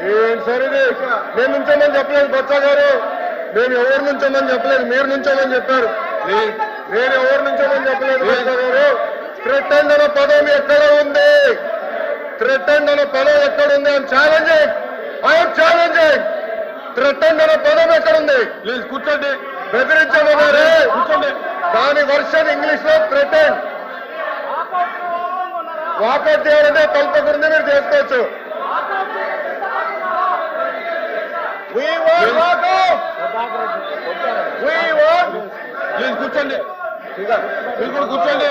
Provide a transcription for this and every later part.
ఏం సార్ ఇది నేను నుంచోమని చెప్పలేదు బొత్స గారు. మేము ఎవరు నుంచోమని చెప్పలేదు మీరు నుంచోమని చెప్పారు. నేను ఎవరు నుంచోమని చెప్పలేదు బొత్స గారు. థ్రెటెండ్ అనే పదం ఎక్కడ ఉంది? థ్రెటెండ్ అనే పదం ఎక్కడ ఉంది? అని ఛాలెంజింగ్. I'm challenging. థ్రెటెండ్ అనే పదం ఎక్కడ ఉంది? ప్లీజ్ కూర్చోండి. బెదిరించమన్నారే కూర్చోండి. దాని వర్షన్ ఇంగ్లీష్లో థ్రెటెండ్ వాకౌట్ చేయాలంటే కల్పకూడదు మీరు చేసుకోవచ్చు ప్లీజ్ కూర్చోండి. మీరు కూడా కూర్చోండి.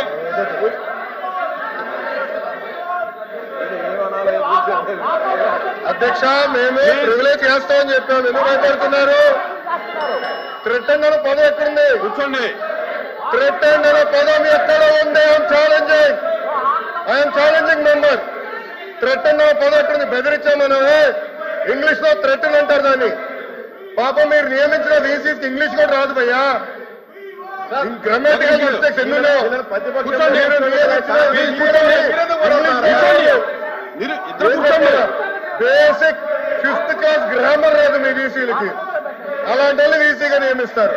అధ్యక్ష మేము ప్రివిలేజ్ చేస్తామని చెప్పాము ఎందుకు భయపడుతున్నారు? థ్రెటెండ్ అనే పదం ఎక్కడుంది? కూర్చోండి. థ్రెటెండ్ అనే పదం ఎక్కడ ఉంది? I'm challenging I'm challenging member threatened అనే పదం ఎక్కడుంది? బెదిరించామనమే ఇంగ్లీష్లో థ్రెటన్ అంటారు దాన్ని. పాపం మీరు నియమించిన వీసీస్ ఇంగ్లీష్ కూడా రాదు భయ్యా. గ్రామటికల్ మిస్టేక్స్ ఎన్ని ఉన్నాయో. బేసిక్ ఫిఫ్త్ క్లాస్ గ్రామర్ రాదు మీ వీసీలకి అలాంటి వాళ్ళు వీసీగా నియమిస్తారు.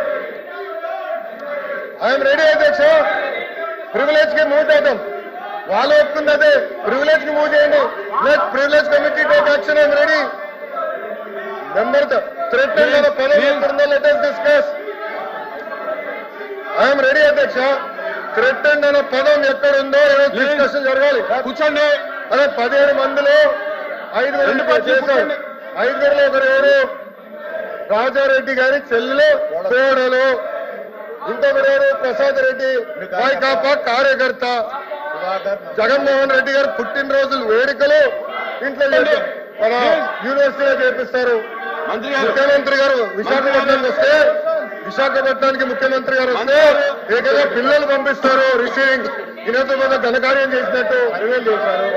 ఐఎమ్ రెడీ అధ్యక్ష. ప్రివిలేజ్కి మూవ్ చేద్దాం. వాళ్ళు ఒప్పుకుంది అదే. ప్రివిలేజ్కి మూవ్ చేయండి. Privilege committee take action I'm ready member threat పదవి ఎక్కడుందో let us discuss I'm ready అధ్యక్ష థ్రెట్ అనే పదం ఎక్కడుందో డిస్కషన్ జరగాలి. కూర్చోండి. అదే పదిహేడు మందిలో ఐదుగురు రెండు చేశారు. ఐదుగురులో ఒకరు ఎవరు? రాజారెడ్డి గారి చెల్లెలు కోడలు ఇంకొకరు ఎవరు? ప్రసాద్ రెడ్డి. వైకాపా కార్యకర్త. జగన్మోహన్ రెడ్డి గారు పుట్టినరోజులు వేడుకలు. ఇంట్లో. మన యూనివర్సిటీలో చేపిస్తారు. ముఖ్యమంత్రి గారు విశాఖపట్నానికి వస్తే విశాఖపట్నానికి ముఖ్యమంత్రి గారు వస్తే ఏకంగా పిల్లలు పంపిస్తారు. రిసీవింగ్ ఈయనతో మీద ఘనకార్యం చేసినట్టు సర్వేలు చేశారు.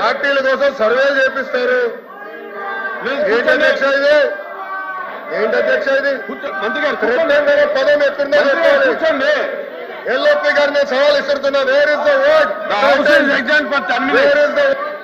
పార్టీల కోసం సర్వేలు చేపిస్తారు. ఏంటి అధ్యక్ష ఇది? ఏంటి అధ్యక్ష ఇది? మంత్రి గారు పదం ఎక్కడుందో మంత్రి గారు చెప్పాలి ఎల్ఓపి గారిని సవాల్ ఇస్తున్నా where is the word The